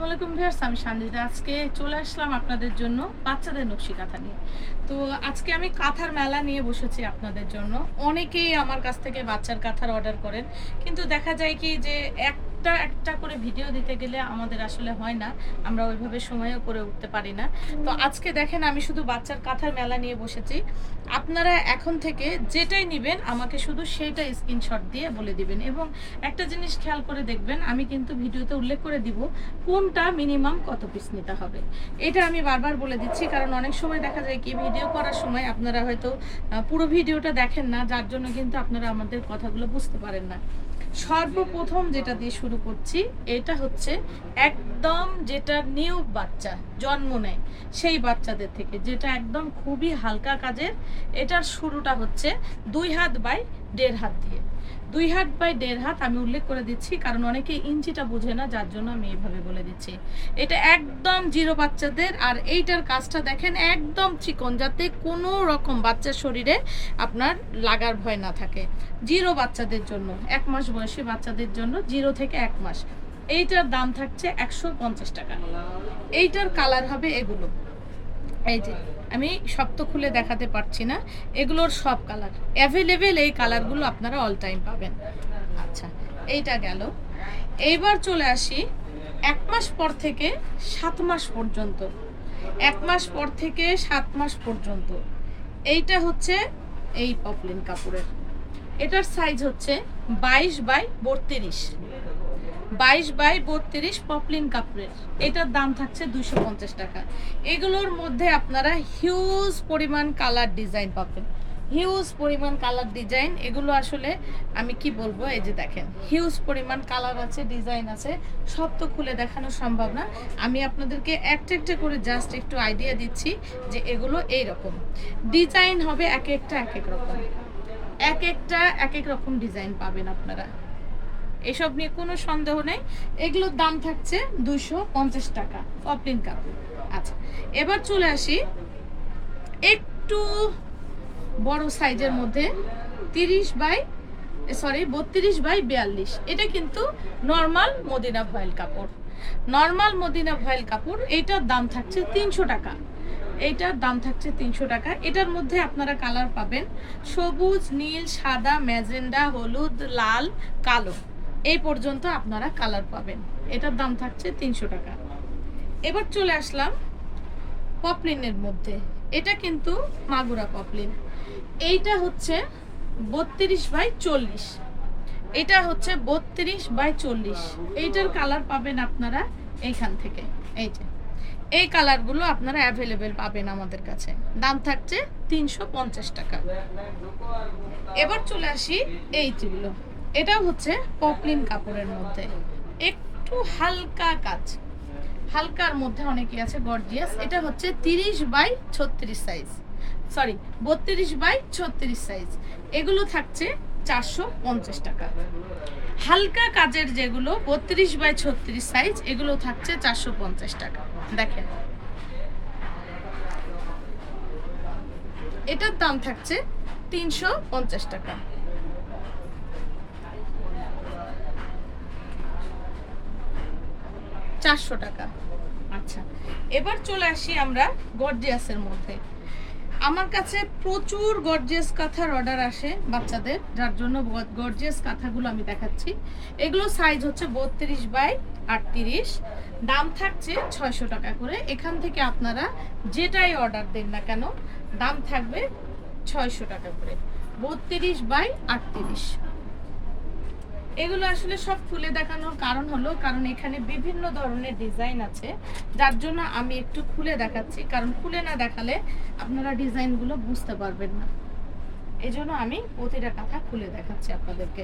ওয়ালাইকুম ভিয়ার্স আমি সান্দিদা আজকে চলে আসলাম আপনাদের জন্য বাচ্চাদের নকশি কাঁথা নিয়ে। তো আজকে আমি কাঁথার মেলা নিয়ে বসেছি আপনাদের জন্য। অনেকেই আমার কাছ থেকে বাচ্চার কাঁথার অর্ডার করেন, কিন্তু দেখা যায় কি যে একটা একটা করে ভিডিও দিতে গেলে আমাদের আসলে হয় না। আমরা ওইভাবে সময়ও করে উঠতে পারি না। তো আজকে দেখেন আমি শুধু বাচ্চার কাঁথার মেলা নিয়ে বসেছি। আপনারা এখন থেকে যেটাই নেবেন, আমাকে শুধু সেইটা স্ক্রিনশট দিয়ে বলে দিবেন। এবং একটা জিনিস খেয়াল করে দেখবেন, আমি কিন্তু ভিডিওতে উল্লেখ করে দিব, কোনটা মিনিমাম কত পিস নিতে হবে। এটা আমি বারবার বলে দিচ্ছি, কারণ অনেক সময় দেখা যায় কি ভিডিও করার সময় আপনারা হয়তো পুরো ভিডিওটা দেখেন না, যার জন্য কিন্তু আপনারা আমাদের কথাগুলো বুঝতে পারেন না। সর্বপ্রথম যেটা দিয়ে শুরু করছি, এটা হচ্ছে একদম যেটা নিউ বাচ্চা জন্ম নেয়, সেই বাচ্চাদের থেকে, যেটা একদম খুবই হালকা কাজের, এটার শুরুটা হচ্ছে দুই হাত বাই দেড় হাত দিয়ে। দুই হাত বাই দেড় হাত আমি উল্লেখ করে দিচ্ছি, কারণ অনেকে ইঞ্চিটা বুঝে না, যার জন্য আমি এইভাবে বলে দিচ্ছি। এটা একদম জিরো বাচ্চাদের, আর এইটার কাজটা দেখেন একদম চিকন, যাতে কোনো রকম বাচ্চার শরীরে আপনার লাগার ভয় না থাকে। জিরো বাচ্চাদের জন্য, এক মাস বয়সী বাচ্চাদের জন্য জিরো থেকে এক মাস। এইটার দাম থাকছে একশো পঞ্চাশ টাকা। এইটার কালার হবে এগুলো। এই যে, আমি সব তো খুলে দেখাতে পারছি না, এগুলোর সব কালার অ্যাভেলেবেল এই কালারগুলো আপনারা অল টাইম পাবেন। আচ্ছা এইটা গেল। এইবার চলে আসি এক মাস পর থেকে সাত মাস পর্যন্ত। এক মাস পর থেকে সাত মাস পর্যন্ত। এইটা হচ্ছে এই পপলিন কাপড়ের। এটার সাইজ হচ্ছে বাইশ বাই বত্রিশ। বাইশ বাই বত্রিশ পপলিন কাপড়ের। এটার দাম থাকছে দুশো টাকা। এগুলোর মধ্যে আপনারা হিউজ পরিমাণ কালার ডিজাইন পাবেন। হিউজ পরিমাণ কালার ডিজাইন। এগুলো আসলে আমি কি বলব, এই যে দেখেন, হিউজ পরিমাণ কালার আছে, ডিজাইন আছে, সব তো খুলে দেখানো সম্ভব না। আমি আপনাদেরকে একটা একটা করে জাস্ট একটু আইডিয়া দিচ্ছি যে এগুলো এই রকম ডিজাইন হবে এক একটা এক এক রকম। এক একটা এক এক রকম ডিজাইন পাবেন আপনারা। এসব নিয়ে কোনো সন্দেহ নেই। এগুলোর দাম থাকছে দুশো পঞ্চাশ টাকা পপলিন কাপড়। আচ্ছা এবার চলে আসি একটু বড় সাইজের মধ্যে তিরিশ বাই সরি বত্রিশ বাই বিয়াল্লিশ। এটা কিন্তু নর্মাল মদিনা ভয়েল কাপড়। নর্মাল মদিনা ভয়েল কাপড়, এইটার দাম থাকছে তিনশো টাকা। এইটার দাম থাকছে তিনশো টাকা। এটার মধ্যে আপনারা কালার পাবেন সবুজ, নীল, সাদা, ম্যাজেন্ডা, হলুদ, লাল, কালো। এই পর্যন্ত আপনারা কালার পাবেন। এটার দাম থাকছে তিনশো টাকা। এবার চলে আসলাম পপলিনের মধ্যে। এটা কিন্তু মাগুরা পপলিন এইটা হচ্ছে বত্রিশ বাই চল্লিশ। এটা হচ্ছে বত্রিশ বাই চল্লিশ। এইটার কালার পাবেন আপনারা এইখান থেকে। এই যে। এই কালারগুলো আপনারা অ্যাভেলেবেল পাবেন আমাদের কাছে। দাম থাকছে তিনশো পঞ্চাশ টাকা। এবার চলে আসি এই যেগুলো। এটা হচ্ছে পপলিন কাপড়ের মধ্যে। একটু হালকা কাজ। হালকার মধ্যে অনেকে আছে গর্জিয়াস এটা হচ্ছে তিরিশ বাই ছত্রিশ সাইজ সরি বত্রিশ বাই ছত্রিশ সাইজ এগুলো থাকছে চারশো পঞ্চাশ টাকা। হালকা কাজের যেগুলো বত্রিশ বাই ছত্রিশ সাইজ এগুলো থাকছে চারশো পঞ্চাশ টাকা। দেখেন। এটার দাম থাকছে তিনশো পঞ্চাশ টাকা। চারশো টাকা। আচ্ছা এবার চলে আসি আমরা গর্জিয়াসের মধ্যে। আমার কাছে প্রচুর গর্জিয়াস কাঁথার অর্ডার আসে বাচ্চাদের, যার জন্য গর্জিয়াস কাঁথাগুলো আমি দেখাচ্ছি। এগুলো সাইজ হচ্ছে বত্রিশ বাই আটত্রিশ, দাম থাকছে ছয়শো টাকা করে। এখান থেকে আপনারা যেটাই অর্ডার দেন না কেন, দাম থাকবে ছয়শো টাকা করে, বত্রিশ বাই আটত্রিশ। এগুলো আসলে সব খুলে দেখানোর কারণ হলো, কারণ এখানে বিভিন্ন ধরনের ডিজাইন আছে। যার জন্য আমি একটু খুলে দেখাচ্ছি, কারণ খুলে না দেখালে আপনারা ডিজাইনগুলো বুঝতে পারবেন না। এই আমি প্রতিটা কাঁথা খুলে দেখাচ্ছি আপনাদেরকে।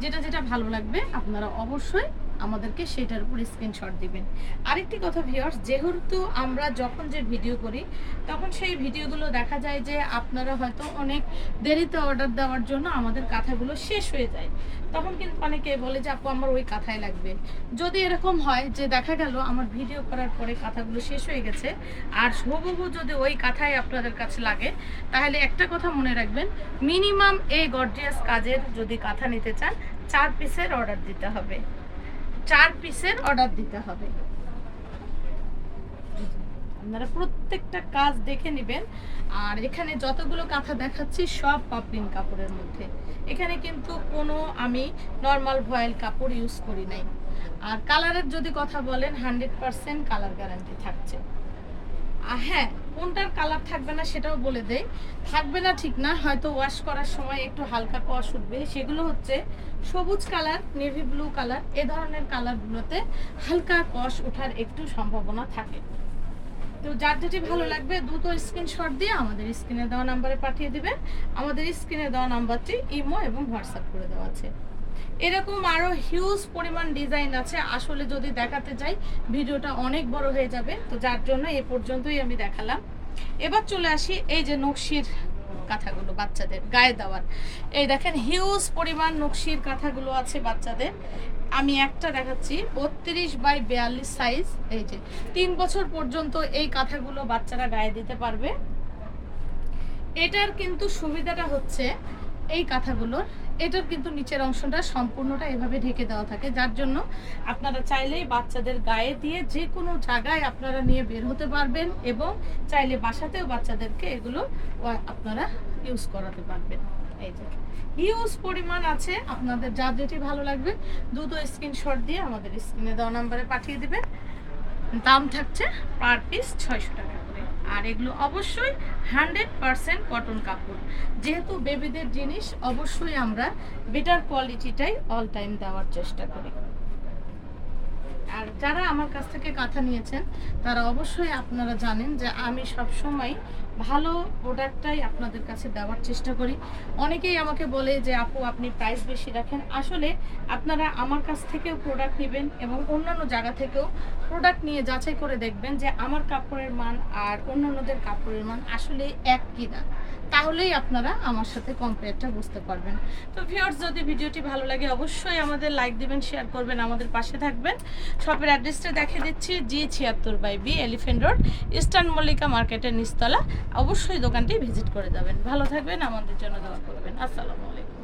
যেটা যেটা ভালো লাগবে আপনারা অবশ্যই আমাদেরকে সেটার উপর স্ক্রিনশট দিবেন। আরেকটি কথা ভিউয়ার্স যেহেতু আমরা যখন যে ভিডিও করি, তখন সেই ভিডিওগুলো দেখা যায় যে আপনারা হয়তো অনেক দেরিতে অর্ডার দেওয়ার জন্য আমাদের কাঁথাগুলো শেষ হয়ে যায়। তখন কিন্তু অনেকে বলে যে, আপু, আমার ওই কাঁথাই লাগবে। যদি এরকম হয় যে দেখা গেল আমার ভিডিও করার পরে কাঁথাগুলো শেষ হয়ে গেছে, আর হুবহু যদি ওই কাঁথাই আপনাদের কাছে লাগে, তাহলে একটা কথা মনে রাখবেন মিনিমাম এই গর্জিয়াস কাজের যদি কাঁথা নিতে চান, চার পিসের অর্ডার দিতে হবে। চার পিসের অর্ডার দিতে হবে। আপনারা প্রত্যেকটা কাজ দেখে নেবেন। আর এখানে যতগুলো কাঁথা দেখাচ্ছি, সব পাপলিন কাপড়ের মধ্যে। এখানে কিন্তু কোনো আমি নর্মাল ভয়েল কাপড় ইউজ করি নাই। আর কালারের যদি কথা বলেন হান্ড্রেড পার্সেন্ট কালার গ্যারান্টি থাকছে। হ্যাঁ কোনটার কালার থাকবে না সেটাও বলে দেয় থাকবে না ঠিক না, হয়তো ওয়াশ করার সময় একটু হালকা কষ উঠবে। সেগুলো হচ্ছে সবুজ কালার নেভি ব্লু কালার, এ ধরনের কালারগুলোতে হালকা কষ ওঠার একটু সম্ভাবনা থাকে। তো যার যেটি ভালো লাগবে, দ্রুত স্ক্রিনশট দিয়ে আমাদের স্ক্রিনে দেওয়া নাম্বারে পাঠিয়ে দিবেন। আমাদের স্ক্রিনে দেওয়া নাম্বারটি ইমো এবং হোয়াটসঅ্যাপ করে দেওয়া আছে। এরকম আরও হিউজ পরিমাণ ডিজাইন আছে। আসলে যদি দেখাতে যাই, ভিডিওটা অনেক বড় হয়ে যাবে। তো যার জন্য এ পর্যন্তই আমি দেখালাম। এবার চলে আসি এই যে নকশির কাঁথাগুলো বাচ্চাদের, গায়ে দেওয়ার। এই দেখেন হিউজ পরিমাণ নকশির কাঁথাগুলো আছে বাচ্চাদের। আমি একটা দেখাচ্ছি, বত্রিশ বাই বিয়াল্লিশ সাইজ এই যে, তিন বছর পর্যন্ত এই কাঁথাগুলো বাচ্চারা গায়ে দিতে পারবে। এটার কিন্তু সুবিধাটা হচ্ছে এই কাঁথাগুলোর, এটার কিন্তু নিচের অংশটা সম্পূর্ণটা এভাবে ঢেকে দেওয়া থাকে। যার জন্য আপনারা চাইলেই বাচ্চাদের গায়ে দিয়ে যে কোনো জায়গায় আপনারা নিয়ে বের হতে পারবেন এবং চাইলে বাসাতেও বাচ্চাদেরকে এগুলো আপনারা ইউজ করাতে পারবেন। এই যে হিউজ পরিমাণ আছে। আপনাদের যা যেটি ভালো লাগবে দ্রুত স্ক্রিনশট দিয়ে আমাদের স্ক্রিনে দেওয়া নাম্বারে পাঠিয়ে দিবেন। দাম থাকছে পার পিস ছয়শো টাকা। আর এগুলো অবশ্যই হান্ড্রেড পারসেন্ট কটন কাপড়। যেহেতু বেবিদের জিনিস, অবশ্যই আমরা বেটার কোয়ালিটিটাই অল টাইম দেওয়ার চেষ্টা করি। আর যারা আমার কাছ থেকে কাঁথা নিয়েছেন, তারা অবশ্যই আপনারা জানেন যে আমি সব সময় ভালো প্রোডাক্টটাই আপনাদের কাছে দেওয়ার চেষ্টা করি। অনেকেই আমাকে বলে যে, আপু, আপনি প্রাইস বেশি রাখেন। আসলে আপনারা আমার কাছ থেকেও প্রোডাক্ট নেবেন এবং অন্যান্য জায়গা থেকেও প্রোডাক্ট নিয়ে যাচাই করে দেখবেন যে আমার কাপড়ের মান আর অন্যান্যদের কাপড়ের মান আসলে এক কিনা। তাহলেই আপনারা আমার সাথে কম্পেয়ারটা বুঝতে পারবেন। তো ভিউয়ার্স যদি ভিডিওটি ভালো লাগে, অবশ্যই আমাদের লাইক দিবেন শেয়ার করবেন, আমাদের পাশে থাকবেন। শপের অ্যাড্রেসটা দেখে দিচ্ছি জি ছিয়াত্তর by B Elephant Road Eastern Mallika মার্কেটের নিচতলা। অবশ্যই দোকানটি ভিজিট করে যাবেন। ভালো থাকবেন, আমাদের জন্য দেওয়া করবেন। আসসালামু আলাইকুম।